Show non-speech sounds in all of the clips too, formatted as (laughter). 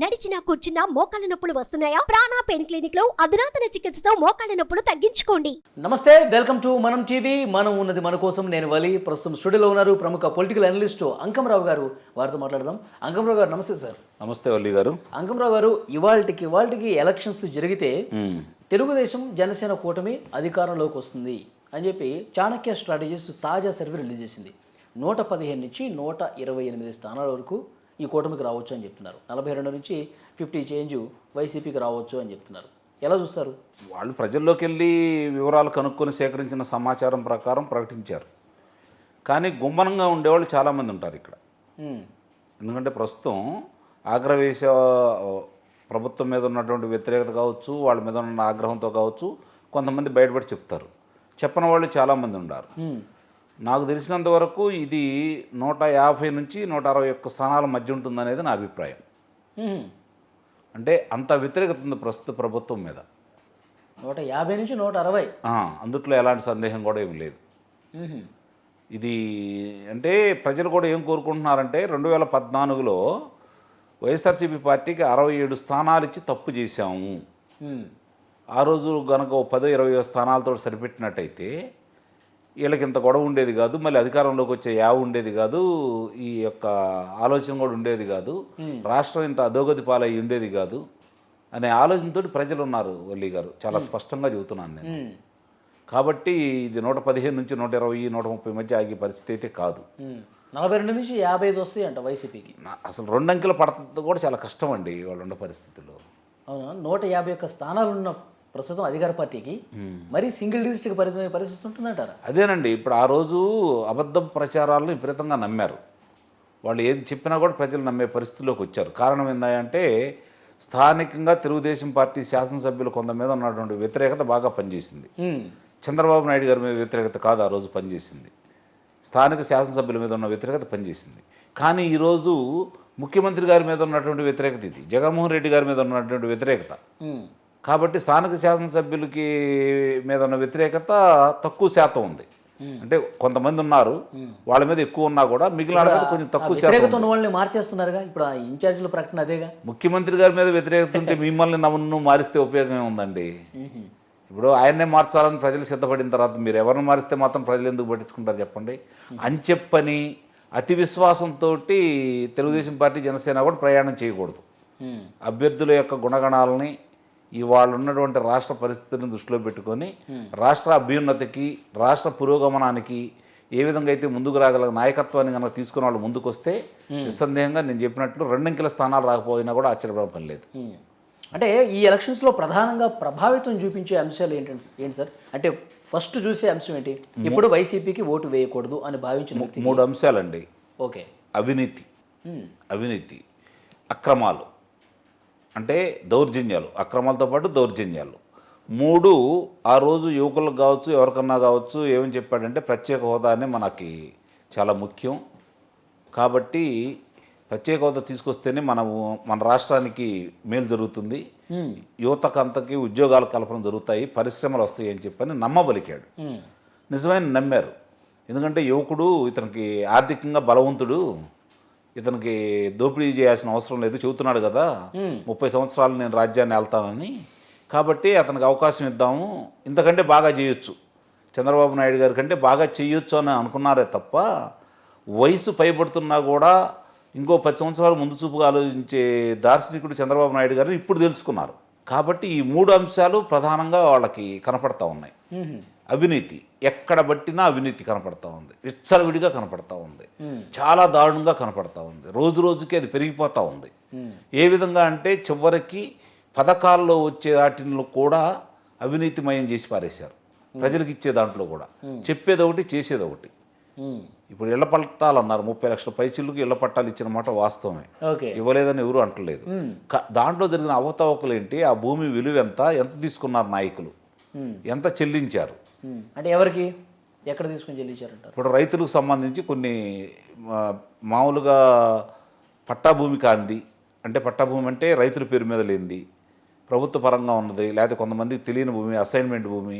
నడిచినా కూర్చున్నా మోకాళ్ళ నొప్పులు వస్తున్నాయా? ప్రాణా పెయిన్ క్లినిక్లో అధునాతన చికిత్సతో మోకాళ్ళ నొప్పులు తగ్గించుకోండి. నమస్తే వెల్కమ్ టు మనం టీవీ. మనం ఉన్నది మన కోసం నేను వలి. ప్రస్తుతం స్టూడియోలో ఉన్నారు ప్రముఖ పొలిటికల్ అనలిస్ట్ అంకంరావు గారు. వారితో మాట్లాడదాం. అంకంరావు గారు నమస్తే సార్. నమస్తే వల్లి గారు. అంకంరావు గారు ఇవాళకి ఇవాళకి ఎలక్షన్స్ జరిగితే తెలుగుదేశం జనసేన కూటమి అధికారంలోకి వస్తుంది అని చెప్పి చాణక్య స్ట్రాటజీస్ తాజా సర్వే రిలీజ్ చేసింది. నూట పదిహేను నుంచి నూట ఇరవై ఎనిమిది స్థానాల వరకు ఈ కూటమికి రావచ్చు అని చెప్తున్నారు. నలభై రెండు నుంచి ఫిఫ్టీ చేంజ్ వైసీపీకి రావచ్చు అని చెప్తున్నారు. ఎలా చూస్తారు? వాళ్ళు ప్రజల్లోకి వెళ్ళి వివరాలు కనుక్కొని సేకరించిన సమాచారం ప్రకారం ప్రకటించారు. కానీ గుమ్మనంగా ఉండేవాళ్ళు చాలామంది ఉంటారు ఇక్కడ. ఎందుకంటే ప్రస్తుతం ఆగ్రవేశ ప్రభుత్వం మీద ఉన్నటువంటి వ్యతిరేకత కావచ్చు వాళ్ళ మీద ఉన్న ఆగ్రహంతో కావచ్చు కొంతమంది బయటపడి చెప్తారు. చెప్పని వాళ్ళు చాలామంది ఉన్నారు నాకు తెలిసినంత వరకు ఇది నూట యాభై నుంచి నూట అరవై ఒక్క స్థానాల మధ్య ఉంటుందనేది నా అభిప్రాయం. అంటే అంత వ్యతిరేకత ఉంది ప్రస్తుత ప్రభుత్వం మీద. నూట యాభై నుంచి నూట అరవై. అందుట్లో ఎలాంటి సందేహం కూడా ఏమి లేదు. ఇది అంటే ప్రజలు కూడా ఏం కోరుకుంటున్నారంటే రెండు వేల పద్నాలుగులో వైఎస్ఆర్సీపీ పార్టీకి అరవై ఏడు స్థానాలు ఇచ్చి తప్పు చేశాము. ఆ రోజు గనక పదో ఇరవై స్థానాలతో సరిపెట్టినట్టయితే వీళ్ళకి ఇంత గొడవ ఉండేది కాదు మళ్ళీ అధికారంలోకి వచ్చే యావ ఉండేది కాదు ఈ యొక్క ఆలోచన కూడా ఉండేది కాదు రాష్ట్రం ఇంత అధోగతి పాలై ఉండేది కాదు అనే ఆలోచనతో ప్రజలు ఉన్నారు వల్లి గారు. చాలా స్పష్టంగా చెబుతున్నాను నేను. కాబట్టి ఇది నూట పదిహేను నుంచి నూట ఇరవై నూట ముప్పై మధ్య ఆగే పరిస్థితి అయితే కాదు. నలభై రెండు నుంచి యాభై ఐదు వస్తాయి అంట వైసీపీకి. అసలు రెండు అంకెల పడత కూడా చాలా కష్టం అండి వాళ్ళు ఉన్న పరిస్థితుల్లో. అవునా? నూట యాభై ఒక్క స్థానాలు ఉన్న ప్రస్తుతం అధికార పార్టీకి మరీ సింగిల్ డిజిట్కి పరిమితమైన పరిస్థితి ఉంటుందంటారా? అదేనండి ఇప్పుడు ఆ రోజు అబద్ధ ప్రచారాలను విపరీతంగా నమ్మారు. వాళ్ళు ఏది చెప్పినా కూడా ప్రజలు నమ్మే పరిస్థితిలోకి వచ్చారు. కారణం ఏంటంటే స్థానికంగా తెలుగుదేశం పార్టీ శాసనసభ్యులు కొంత మీద ఉన్నటువంటి వ్యతిరేకత బాగా పనిచేసింది. చంద్రబాబు నాయుడు గారి మీద వ్యతిరేకత కాదు ఆ రోజు పనిచేసింది. స్థానిక శాసనసభ్యుల మీద ఉన్న వ్యతిరేకత పనిచేసింది. కానీ ఈరోజు ముఖ్యమంత్రి గారి మీద ఉన్నటువంటి వ్యతిరేకత ఇది. జగన్మోహన్ రెడ్డి గారి మీద ఉన్నటువంటి వ్యతిరేకత. కాబట్టి స్థానిక శాసనసభ్యులకి మీద ఉన్న వ్యతిరేకత తక్కువ శాతం ఉంది. అంటే కొంతమంది ఉన్నారు వాళ్ళ మీద ఎక్కువ ఉన్నా కూడా మిగిలిన మీద కొంచెం తక్కువ శాతం వ్యతిరేకత ఉంది. ఉన్న వాళ్ళని మార్చేస్తున్నారుగా? ఇప్పుడు ఇన్ఛార్జీల ప్రకటన అదేగా? ముఖ్యమంత్రి గారి మీద వ్యతిరేకత ఉంటే (laughs) మిమ్మల్ని నన్ను మారిస్తే ఉపయోగం ఉందండి. ఇప్పుడు ఆయన్నే మార్చాలని ప్రజలు సిద్ధపడిన తర్వాత మీరు ఎవరిని మారిస్తే మాత్రం ప్రజలు ఎందుకు పట్టించుకుంటారు చెప్పండి? అని చెప్పని అతి విశ్వాసంతో తెలుగుదేశం పార్టీ జనసేన కూడా ప్రయాణం చేయకూడదు. అభ్యర్థుల యొక్క గుణగణాలని ఇవాళ ఉన్నటువంటి రాష్ట్ర పరిస్థితులను దృష్టిలో పెట్టుకొని రాష్ట్ర అభ్యున్నతికి రాష్ట్ర పురోగమనానికి ఏ విధంగా అయితే ముందుకు రాగల నాయకత్వాన్ని కనుక తీసుకుని వాళ్ళు ముందుకు వస్తే నిస్సందేహంగా నేను చెప్పినట్లు రెండంకెల స్థానాలు రాకపోయినా కూడా ఆశ్చర్యపడే పని లేదు. ఉమ్. అంటే ఈ ఎలక్షన్స్లో ప్రధానంగా ప్రభావితం చూపించే అంశాలు ఏంటంటే ఏంటి సార్? అంటే ఫస్ట్ చూసే అంశం ఏంటి? ఇప్పుడు వైసీపీకి ఓటు వేయకూడదు అని భావించిన మూడు అంశాలండి. ఓకే. అవినీతి. అవినీతి. అక్రమాలు. అంటే దౌర్జన్యాలు అక్రమాలతో పాటు దౌర్జన్యాలు. మూడు ఆ రోజు యువకులకు కావచ్చు ఎవరికన్నా కావచ్చు ఏమని చెప్పాడంటే ప్రత్యేక హోదానే మనకి చాలా ముఖ్యం. కాబట్టి ప్రత్యేక హోదా తీసుకొస్తేనే మనము మన రాష్ట్రానికి మేలు జరుగుతుంది. యువతకు అంతకి ఉద్యోగాల కల్పన జరుగుతాయి పరిశ్రమలు వస్తాయి అని చెప్పని నమ్మబలికాడు. నిజమైన నమ్మారు. ఎందుకంటే యువకుడు ఇతనికి ఆర్థికంగా బలవంతుడు. ఇతనికి దోపిడీ చేయాల్సిన అవసరం లేదు చెబుతున్నాడు కదా ముప్పై సంవత్సరాలు నేను రాజ్యాన్ని వెళ్తానని కాబట్టి అతనికి అవకాశం ఇద్దాము ఇంతకంటే బాగా చేయొచ్చు. చంద్రబాబు నాయుడు గారి కంటే బాగా చేయొచ్చు అని అనుకున్నారే తప్ప వయసు పైబడుతున్నా కూడా ఇంకో పది సంవత్సరాలు ముందు చూపుగా ఆలోచించే దార్శనికుడు చంద్రబాబు నాయుడు గారిని ఇప్పుడు తెలుసుకున్నారు. కాబట్టి ఈ మూడు అంశాలు ప్రధానంగా వాళ్ళకి కనపడతా ఉన్నాయి. అవినీతి. ఎక్కడ బట్టినా అవినీతి కనపడతా ఉంది. విచ్చలవిడిగా కనపడతా ఉంది. చాలా దారుణంగా కనపడతా ఉంది. రోజు రోజుకి అది పెరిగిపోతూ ఉంది. ఏ విధంగా అంటే చివరికి పథకాల్లో వచ్చే వాటిని కూడా అవినీతిమయం చేసి పారేశారు. ప్రజలకు ఇచ్చే దాంట్లో కూడా. చెప్పేది ఒకటి చేసేది ఒకటి. ఇప్పుడు ఇళ్ళ పట్టాలు అన్నారు. ముప్పై లక్షల పైచిల్లుకు ఇళ్ళ పట్టాలు ఇచ్చిన మాట వాస్తవమే. ఇవ్వలేదని ఎవరు అంటలేదు. దాంట్లో జరిగిన అవతవకలు ఏంటి ఆ భూమి విలువ ఎంత? ఎంత తీసుకున్నారు నాయకులు? ఎంత చెల్లించారు. అంటే ఎవరికి? ఎక్కడ తీసుకుని చెల్లించారంటారు? ఇప్పుడు రైతులకు సంబంధించి కొన్ని మామూలుగా పట్టా భూమి కాంది అంటే పట్టా భూమి అంటే రైతుల పేరు మీద లేనిది ప్రభుత్వ పరంగా ఉన్నది లేకపోతే కొంతమందికి తెలియని భూమి అసైన్మెంట్ భూమి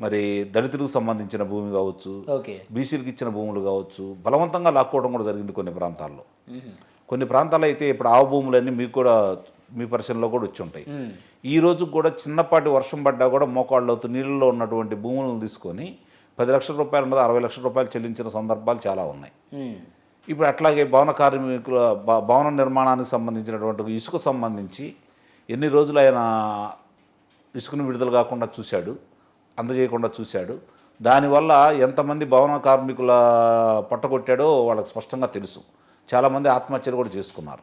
మరి దళితులకు సంబంధించిన భూమి కావచ్చు ఓకే. బీసీలకు ఇచ్చిన భూములు కావచ్చు బలవంతంగా లాక్కోవడం కూడా జరిగింది కొన్ని ప్రాంతాల్లో. కొన్ని ప్రాంతాలు అయితే ఇప్పుడు ఆవ భూములన్నీ మీకు కూడా మీ పరిశీలనలో కూడా వచ్చి ఉంటాయి. ఈ రోజు కూడా చిన్నపాటి వర్షం పడ్డా కూడా మోకాళ్ళలోతు నీళ్ళలో ఉన్నటువంటి భూములను తీసుకొని పది లక్షల రూపాయలు ఉన్నది అరవై లక్షల రూపాయలు చెల్లించిన సందర్భాలు చాలా ఉన్నాయి. ఇప్పుడు అట్లాగే భవన కార్మికుల భవన నిర్మాణానికి సంబంధించినటువంటి ఇసుక సంబంధించి ఎన్ని రోజులు ఆయన ఇసుకను విడుదల కాకుండా చూశాడు అందజేయకుండా చూశాడు. దానివల్ల ఎంతమంది భవన కార్మికుల పట్టగొట్టాడో వాళ్ళకి స్పష్టంగా తెలుసు. చాలామంది ఆత్మహత్యలు కూడా చేసుకున్నారు.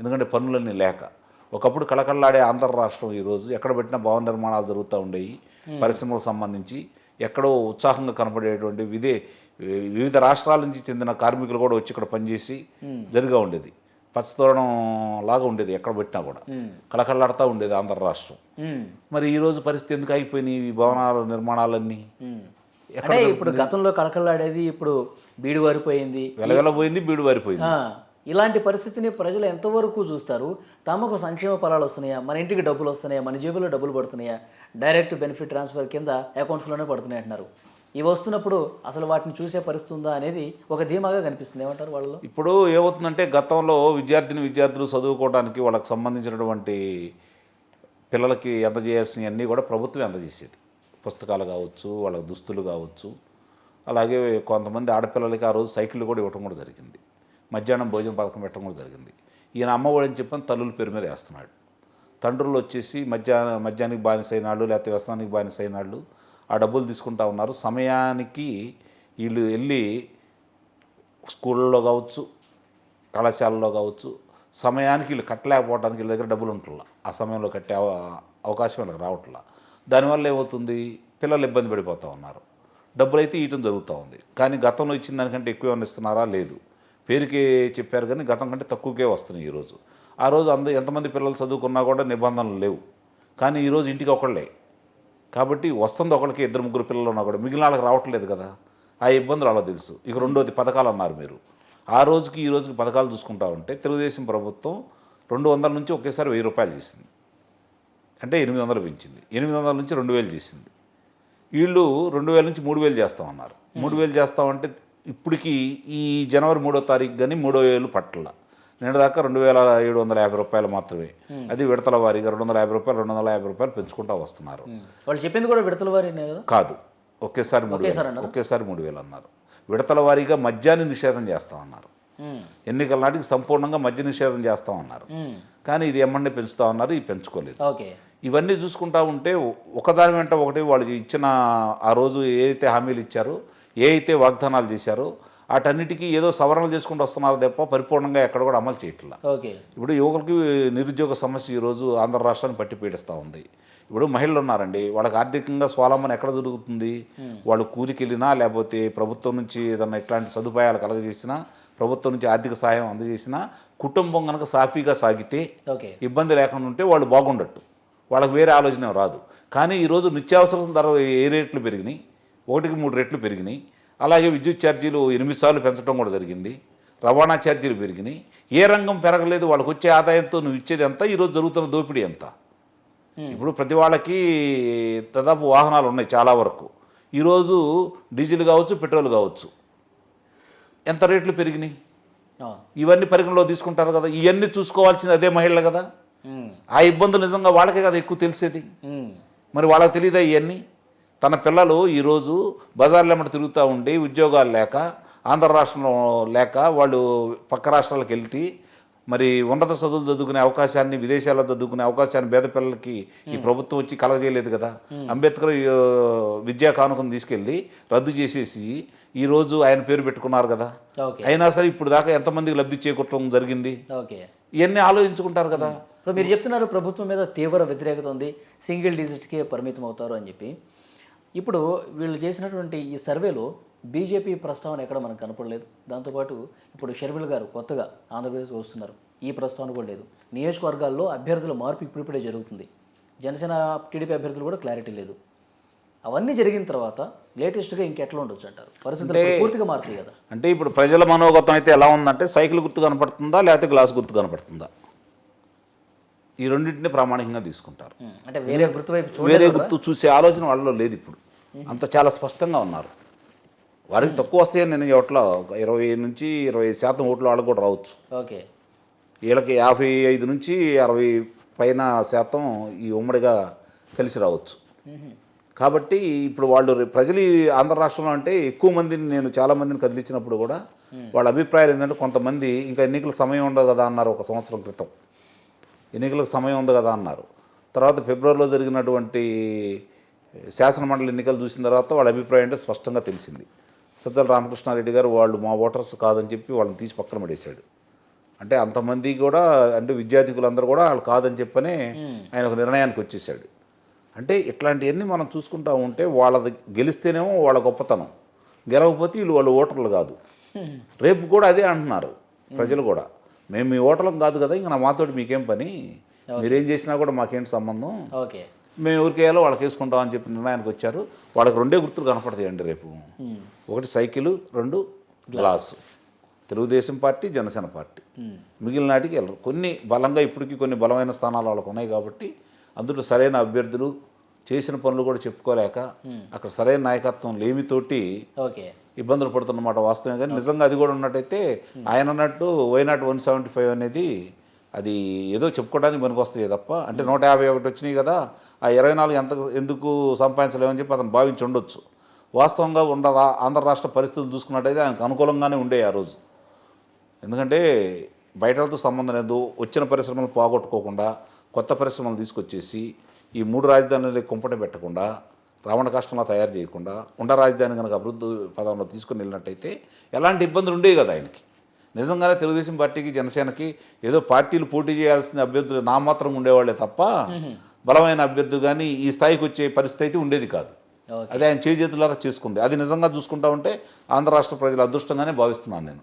ఎందుకంటే పనులన్నీ లేక. ఒకప్పుడు కళకళలాడే ఆంధ్ర రాష్ట్రం ఈరోజు ఎక్కడ పెట్టినా భవన నిర్మాణాలు జరుగుతూ ఉండేవి పరిశ్రమలకు సంబంధించి ఎక్కడో ఉత్సాహంగా కనపడేటువంటి విదే వివిధ రాష్ట్రాల నుంచి చెందిన కార్మికులు కూడా వచ్చి ఇక్కడ పనిచేసి జరిగా ఉండేది. పచ్చతోరణం లాగా ఉండేది ఎక్కడ పెట్టినా కూడా. కళకళలాడుతూ ఉండేది ఆంధ్ర రాష్ట్రం. మరి ఈ రోజు పరిస్థితి ఎందుకు అయిపోయినాయి ఈ భవనాల నిర్మాణాలన్నీ? ఇప్పుడు గతంలో కళకళలాడేది ఇప్పుడు బీడు వారిపోయింది. వెలవెలబోయింది బీడు వారిపోయింది. ఇలాంటి పరిస్థితిని ప్రజలు ఎంతవరకు చూస్తారు? తమకు సంక్షేమ ఫలాలు వస్తున్నాయా? మన ఇంటికి డబ్బులు వస్తున్నాయా? మన జేబులో డబ్బులు పడుతున్నాయా? డైరెక్ట్ బెనిఫిట్ ట్రాన్స్ఫర్ కింద అకౌంట్స్లోనే పడుతున్నాయి అంటున్నారు. ఇవి వస్తున్నప్పుడు అసలు వాటిని చూసే పరిస్థితి ఉందా అనేది ఒక ధీమాగా కనిపిస్తుంది. ఏమంటారు వాళ్ళు ఇప్పుడు ఏమవుతుందంటే గతంలో విద్యార్థిని విద్యార్థులు చదువుకోవడానికి వాళ్ళకి సంబంధించినటువంటి పిల్లలకి అందజేయాల్సినవన్నీ కూడా ప్రభుత్వమే అందజేసేది. పుస్తకాలు కావచ్చు వాళ్ళకి దుస్తులు కావచ్చు. అలాగే కొంతమంది ఆడపిల్లలకి ఆ రోజు సైకిళ్ళు కూడా ఇవ్వటం కూడా జరిగింది. మధ్యాహ్నం భోజన పథకం పెట్టడం కూడా జరిగింది. ఈయన అమ్మఒడి అని చెప్పని తల్లుల పేరు మీద వేస్తున్నాడు. తండ్రులు వచ్చేసి మధ్యాహ్న మధ్యాహ్నానికి బానిసైనాళ్ళు లేకపోతే వ్యసనానికి బానిసైనాళ్ళు ఆ డబ్బులు తీసుకుంటా ఉన్నారు. సమయానికి వీళ్ళు వెళ్ళి స్కూళ్ళలో కావచ్చు కళాశాలలో కావచ్చు సమయానికి వీళ్ళు కట్టలేకపోవడానికి వీళ్ళ దగ్గర డబ్బులు ఉంటుందా ఆ సమయంలో కట్టే అవ- అవకాశం వీళ్ళకి రావట్లా. దానివల్ల ఏమవుతుంది? పిల్లలు ఇబ్బంది పడిపోతూ ఉన్నారు. డబ్బులు అయితే ఇయటం జరుగుతూ ఉంది. కానీ గతంలో ఇచ్చిన దానికంటే ఎక్కువ ఇస్తున్నారా? లేదు. పేరుకే చెప్పారు కానీ గతం కంటే తక్కువకే వస్తున్నాయి ఈరోజు ఆ రోజు అంద ఎంతమంది పిల్లలు చదువుకున్నా కూడా నిబంధనలు లేవు. కానీ ఈరోజు ఇంటికి ఒకళ్ళే. కాబట్టి వస్తుంది ఒకరికి ఇద్దరు ముగ్గురు పిల్లలు ఉన్నా కూడా మిగిలిన వాళ్ళకి రావట్లేదు కదా. ఆ ఇబ్బందులు అలా తెలుసు. ఇక రెండోది పథకాలు అన్నారు మీరు. ఆ రోజుకి ఈ రోజుకి పథకాలు చూసుకుంటా ఉంటే తెలుగుదేశం ప్రభుత్వం రెండు వందల నుంచి ఒకేసారి వెయ్యి రూపాయలు చేసింది. అంటే ఎనిమిది వందలు పెంచింది. ఎనిమిది వందల నుంచి రెండు వేలు చేసింది. వీళ్ళు రెండు వేల నుంచి మూడు వేలు చేస్తామన్నారు. మూడు వేలు చేస్తామంటే ఇప్పటికి ఈ జనవరి మూడో తారీఖు కానీ మూడో వేలు పట్ల దాకా రెండు వేల ఏడు వందల యాభై రూపాయలు మాత్రమే. అది విడతల వారీగా రెండు వందల యాభై రూపాయలు రెండు వందల యాభై రూపాయలు పెంచుకుంటూ వస్తున్నారు. వాళ్ళు చెప్పింది కూడా విడతల వారినే కదా? కాదు. ఒకేసారి మూడు ఒకేసారి వేలు. అన్నారా? ఒకేసారి మూడు వేలు అన్నారు. విడతల వారీగా మద్యాన్ని నిషేధం చేస్తామన్నారు. ఎన్నికల నాటికి సంపూర్ణంగా మద్య నిషేధం చేస్తామన్నారు. కానీ ఇది ఎమ్మండి పెంచుతా ఉన్నారు ఇది పెంచుకోలేదు. ఇవన్నీ చూసుకుంటా ఉంటే ఒకదాని వెంట ఒకటి వాళ్ళు ఇచ్చిన ఆ రోజు ఏ అయితే హామీలు ఇచ్చారో ఏ అయితే వాగ్దానాలు చేశారో వాటన్నిటికీ ఏదో సవరణలు చేసుకుంటూ వస్తున్నారు తప్ప పరిపూర్ణంగా ఎక్కడ కూడా అమలు చేయట్లా. ఓకే. ఇప్పుడు యువకులకి నిరుద్యోగ సమస్య ఈరోజు ఆంధ్ర రాష్ట్రాన్ని పట్టి పీడిస్తూ ఉంది. ఇప్పుడు మహిళలు ఉన్నారండి. వాళ్ళకి ఆర్థికంగా స్వాలంబన ఎక్కడ దొరుకుతుంది? వాళ్ళు కూలికి వెళ్ళినా లేకపోతే ప్రభుత్వం నుంచి ఏదన్నా ఇట్లాంటి సదుపాయాలు కలగజేసినా ప్రభుత్వం నుంచి ఆర్థిక సహాయం అందజేసినా కుటుంబం కనుక సాఫీగా సాగితే ఇబ్బంది లేకుండా ఉంటే వాళ్ళు బాగుండట్టు వాళ్ళకి వేరే ఆలోచన రాదు. కానీ ఈరోజు నిత్యావసరం ధర ఏ రేట్లు పెరిగినాయి? ఒకటికి మూడు రెట్లు పెరిగినాయి. అలాగే విద్యుత్ ఛార్జీలు ఎనిమిది సార్లు పెంచడం కూడా జరిగింది. రవాణా ఛార్జీలు పెరిగినాయి. ఏ రంగం పెరగలేదు వాళ్ళకి వచ్చే ఆదాయంతో నువ్వు ఇచ్చేది ఎంత? ఈరోజు జరుగుతున్న దోపిడీ ఎంత? ఇప్పుడు ప్రతి వాళ్ళకి దాదాపు వాహనాలు ఉన్నాయి చాలా వరకు. ఈరోజు డీజిల్ కావచ్చు పెట్రోల్ కావచ్చు. ఎంత రేట్లు పెరిగినాయి. ఇవన్నీ పరిగణలో తీసుకుంటారు కదా. ఇవన్నీ చూసుకోవాల్సింది అదే మహిళలు కదా. ఆ ఇబ్బందులు నిజంగా వాళ్ళకే కదా ఎక్కువ తెలిసేది. మరి వాళ్ళకి తెలియదా ఇవన్నీ? తన పిల్లలు ఈరోజు బజార్లో ఎమ్మట తిరుగుతూ ఉండి ఉద్యోగాలు లేక ఆంధ్ర రాష్ట్రంలో లేక వాళ్ళు పక్క రాష్ట్రాలకు వెళ్తే మరి ఉన్నత చదువులు చదువుకునే అవకాశాన్ని విదేశాల్లో చదువుకునే అవకాశాన్ని పేద పిల్లలకి ఈ ప్రభుత్వం వచ్చి కలగజేయలేదు కదా. అంబేద్కర్ విద్యా కానుకను తీసుకెళ్ళి రద్దు చేసేసి ఈరోజు ఆయన పేరు పెట్టుకున్నారు కదా. ఓకే. అయినా సరే ఇప్పుడు దాకా ఎంతమందికి లబ్ధి చేకూరటం జరిగింది? ఓకే. ఇవన్నీ ఆలోచించుకుంటారు కదా. ఇప్పుడు మీరు చెప్తున్నారు ప్రభుత్వం మీద తీవ్ర వ్యతిరేకత ఉంది సింగిల్ డిజిట్కే పరిమితం అవుతారు అని చెప్పి. ఇప్పుడు వీళ్ళు చేసినటువంటి ఈ సర్వేలో బీజేపీ ప్రస్తావన ఎక్కడ మనకు కనపడలేదు. దాంతోపాటు ఇప్పుడు షర్మిల గారు కొత్తగా ఆంధ్రప్రదేశ్ వస్తున్నారు. ఈ ప్రస్తావన కూడా లేదు. నియోజకవర్గాల్లో అభ్యర్థుల మార్పు ఇప్పుడిప్పుడే జరుగుతుంది. జనసేన టీడీపీ అభ్యర్థులు కూడా క్లారిటీ లేదు. అవన్నీ జరిగిన తర్వాత లేటెస్ట్గా ఇంకెట్లా ఉండొచ్చు అంటారు? పరిస్థితులు పూర్తిగా మారుతాయి కదా. అంటే ఇప్పుడు ప్రజల మనోగతం అయితే ఎలా ఉందంటే సైకిల్ గుర్తు కనపడుతుందా లేకపోతే గ్లాస్ గుర్తు కనపడుతుందా? ఈ రెండింటిని ప్రామాణికంగా తీసుకుంటారు. అంటే వేరే గుర్తు వైపు వేరే గుర్తు చూసే ఆలోచన వాళ్ళలో లేదు ఇప్పుడు. అంత చాలా స్పష్టంగా ఉన్నారు. వారికి తక్కువ వస్తాయని నేను ఇవ్వట్లో ఒక ఇరవై నుంచి ఇరవై శాతం ఓట్లు వాళ్ళకు కూడా రావచ్చు. ఓకే. వీళ్ళకి యాభై ఐదు నుంచి అరవై పైన శాతం ఈ ఉమ్మడిగా కలిసి రావచ్చు. కాబట్టి ఇప్పుడు వాళ్ళు రే- ప్రజలు ఈ ఆంధ్ర రాష్ట్రంలో అంటే ఎక్కువ మందిని నేను చాలా మందిని కదిలించినప్పుడు కూడా వాళ్ళ అభిప్రాయాలు ఏంటంటే కొంతమంది ఇంకా ఎన్నికల సమయం ఉండదు కదా అన్నారు ఒక సంవత్సరం క్రితం. ఎన్నికలకు సమయం ఉంది కదా అన్నారు. తర్వాత ఫిబ్రవరిలో జరిగినటువంటి శాసన మండలి ఎన్నికలు చూసిన తర్వాత వాళ్ళ అభిప్రాయం అంటే స్పష్టంగా తెలిసింది. సజ్జల రామకృష్ణారెడ్డి గారు వాళ్ళు మా ఓటర్స్ కాదని చెప్పి వాళ్ళని తీసి పక్కన పడేశాడు. అంటే అంతమంది కూడా అంటే విద్యార్థికులందరూ కూడా వాళ్ళు కాదని చెప్పనే ఆయన ఒక నిర్ణయానికి వచ్చేసాడు అంటే ఇట్లాంటివన్నీ మనం చూసుకుంటా ఉంటే వాళ్ళది గెలిస్తేనేమో వాళ్ళ గొప్పతనం. గెలవకపోతే వీళ్ళు వాళ్ళు ఓటర్లు కాదు. రేపు కూడా అదే అంటున్నారు ప్రజలు కూడా. మేము మీ ఓటర్లం కాదు కదా ఇంకా నా మాతోటి మీకేం పని? మీరేం చేసినా కూడా మాకేంటి సంబంధం? ఓకే. మేము ఎవరికి వేయాలో వాళ్ళకి వేసుకుంటాం అని చెప్పి నిర్ణయానికి వచ్చారు. వాళ్ళకి రెండే గుర్తులు కనపడతాయండి రేపు. ఒకటి సైకిల్ రెండు glass. Telugu Desam party Janasena party. మిగిలిన నాటికి వెళ్ళరు కొన్ని బలంగా ఇప్పటికీ కొన్ని బలమైన స్థానాలు వాళ్ళకు ఉన్నాయి కాబట్టి అందులో సరైన అభ్యర్థులు చేసిన పనులు కూడా చెప్పుకోలేక అక్కడ సరైన నాయకత్వం లేమితోటి ఓకే. ఇబ్బందులు పడుతున్నమాట వాస్తవం కానీ నిజంగా అది కూడా ఉన్నట్టయితే ఆయన అన్నట్టు వైనాట్ వన్ సెవెంటీ ఫైవ్ అనేది అది ఏదో చెప్పుకోవడానికి పనికొస్తాయి తప్ప అంటే నూట యాభై ఒకటి వచ్చినాయి కదా ఆ ఇరవై నాలుగు ఎంత ఎందుకు సంపాదించలేమని చెప్పి అతను భావించి ఉండొచ్చు. వాస్తవంగా ఉండ రా- ఆంధ్ర రాష్ట్ర పరిస్థితులు చూసుకున్నట్టయితే ఆయనకు అనుకూలంగానే ఉండే ఆ రోజు. ఎందుకంటే బయటలతో సంబంధం లేదు వచ్చిన పరిశ్రమలు పోగొట్టుకోకుండా కొత్త పరిశ్రమలు తీసుకొచ్చేసి ఈ మూడు రాజధానులు కుంపట పెట్టకుండా రావణ కష్టంలో తయారు చేయకుండా ఉండ రాజధాని కనుక అభివృద్ధి పదంలో తీసుకుని వెళ్ళినట్టయితే ఎలాంటి ఇబ్బందులు ఉండేవి కదా ఆయనకి. నిజంగానే తెలుగుదేశం పార్టీకి జనసేనకి ఏదో పార్టీలు పోటీ చేయాల్సిన అభ్యర్థులు నా మాత్రం ఉండేవాళ్ళే తప్ప బలమైన అభ్యర్థులు కానీ ఈ స్థాయికి వచ్చే పరిస్థితి అయితే ఉండేది కాదు. అది ఆయన చేతులారా చేసుకుంది. అది నిజంగా చూసుకుంటా ఉంటే ఆంధ్ర రాష్ట్ర ప్రజలు అదృష్టంగానే భావిస్తున్నాను నేను.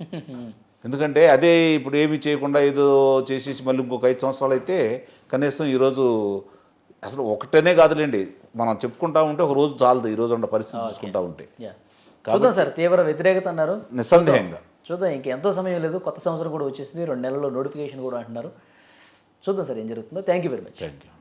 (laughs) ఎందుకంటే అదే ఇప్పుడు ఏమీ చేయకుండా ఏదో చేసేసి మళ్ళీ ఇంకొక ఐదు సంవత్సరాలు అయితే కనీసం ఈరోజు అసలు ఒకటేనే కాదులేండి. మనం చెప్పుకుంటా ఉంటే ఒక రోజు చాలదు ఈ రోజు ఉన్న పరిస్థితి చూసుకుంటా ఉంటే. చూద్దాం సార్ తీవ్ర వ్యతిరేకత అన్నారు. నిస్సందేహంగా. చూద్దాం. ఇంకెంతో సమయం లేదు కొత్త సంవత్సరం కూడా వచ్చేసింది రెండు నెలల్లో నోటిఫికేషన్ కూడా అంటున్నారు. చూద్దాం సార్ ఏం జరుగుతుందో. Thank you very much thank you